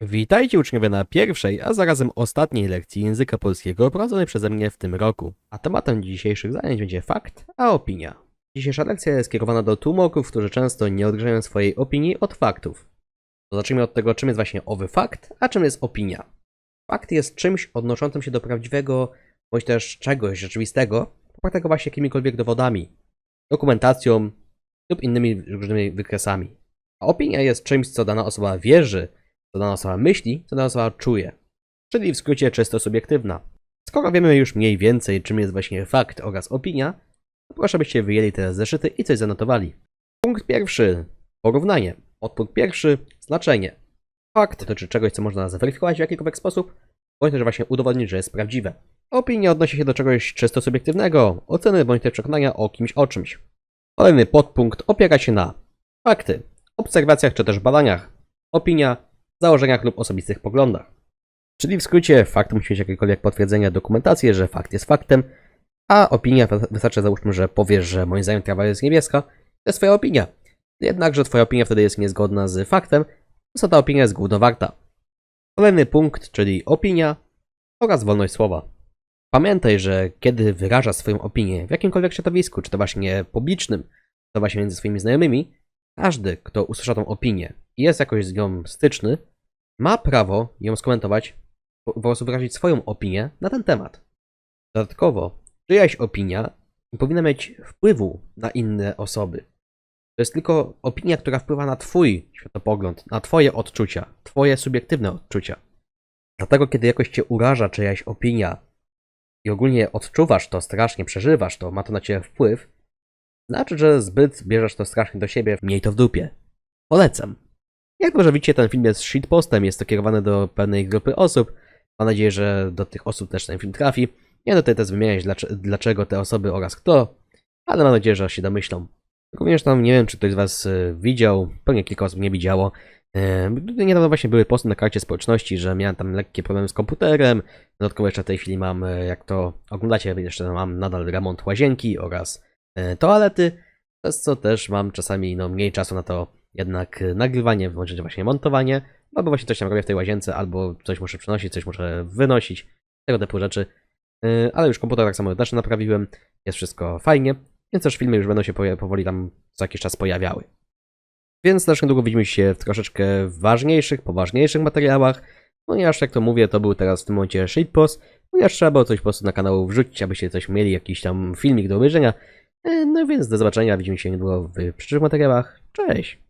Witajcie uczniowie na pierwszej, a zarazem ostatniej lekcji języka polskiego prowadzonej przeze mnie w tym roku. A tematem dzisiejszych zajęć będzie fakt, a opinia. Dzisiejsza lekcja jest skierowana do tłumoków, którzy często nie odgrzeją swojej opinii od faktów. To zacznijmy od tego, czym jest właśnie owy fakt, a czym jest opinia. Fakt jest czymś odnoszącym się do prawdziwego, bądź też czegoś rzeczywistego, popartego właśnie jakimikolwiek dowodami, dokumentacją lub innymi różnymi wykresami. A opinia jest czymś, co dana osoba wierzy, co dana osoba myśli, co dana osoba czuje. Czyli w skrócie czysto subiektywna. Skoro wiemy już mniej więcej, czym jest właśnie fakt oraz opinia, to proszę byście wyjęli te zeszyty i coś zanotowali. Punkt pierwszy. Porównanie. Podpunkt pierwszy. Znaczenie. Fakt dotyczy czegoś, co można zweryfikować w jakikolwiek sposób, bądź też właśnie udowodnić, że jest prawdziwe. Opinia odnosi się do czegoś czysto subiektywnego, oceny bądź też przekonania o kimś o czymś. Kolejny podpunkt opiera się na fakty, obserwacjach czy też badaniach, opinia, założeniach lub osobistych poglądach. Czyli w skrócie fakt musi mieć jakiekolwiek potwierdzenie, dokumentację, że fakt jest faktem, a opinia wy- wystarczy załóżmy, że powiesz, że moim zdaniem trawa jest niebieska, to jest twoja opinia. Jednakże twoja opinia wtedy jest niezgodna z faktem, co ta opinia jest gówno warta. Kolejny punkt, czyli opinia oraz wolność słowa. Pamiętaj, że kiedy wyrażasz swoją opinię w jakimkolwiek środowisku, czy to właśnie publicznym, czy to właśnie między swoimi znajomymi, każdy, kto usłysza tą opinię i jest jakoś z nią styczny, ma prawo ją skomentować, po prostu wyrazić swoją opinię na ten temat. Dodatkowo, czyjaś opinia powinna mieć wpływu na inne osoby. To jest tylko opinia, która wpływa na Twój światopogląd, na Twoje odczucia, Twoje subiektywne odczucia. Dlatego, kiedy jakoś Cię uraża czyjaś opinia i ogólnie odczuwasz to strasznie, przeżywasz to, ma to na Ciebie wpływ, znaczy, że zbyt bierzesz to strasznie do siebie, miej to w dupie. Polecam. Jak może widzicie, ten film jest shitpostem, jest to kierowane do pewnej grupy osób. Mam nadzieję, że do tych osób też ten film trafi. Nie będę tutaj też wymieniać dlaczego, te osoby oraz kto, ale mam nadzieję, że się domyślą. Również tam nie wiem, czy ktoś z Was e, widział, pewnie kilka osób nie widziało. E, Niedawno właśnie były posty na karcie społeczności, że miałem tam lekkie problemy z komputerem. Dodatkowo jeszcze w tej chwili mam, e, jak to oglądacie, jeszcze mam nadal remont łazienki oraz toalety, przez co też mam czasami no, mniej czasu na to jednak e, nagrywanie, bądź właśnie montowanie, albo właśnie coś tam robię w tej łazience, albo coś muszę przynosić, coś muszę wynosić, tego typu rzeczy. E, Ale już komputer tak samo też naprawiłem, jest wszystko fajnie, więc też filmy już będą się powoli tam co jakiś czas pojawiały. Więc też niedługo widzimy się w troszeczkę ważniejszych, poważniejszych materiałach, ponieważ jak to mówię, to był teraz w tym momencie shitpost, ponieważ trzeba było coś po prostu na kanał wrzucić, abyście coś mieli, jakiś tam filmik do obejrzenia. E, No więc do zobaczenia, widzimy się niedługo w przyszłych materiałach. Cześć!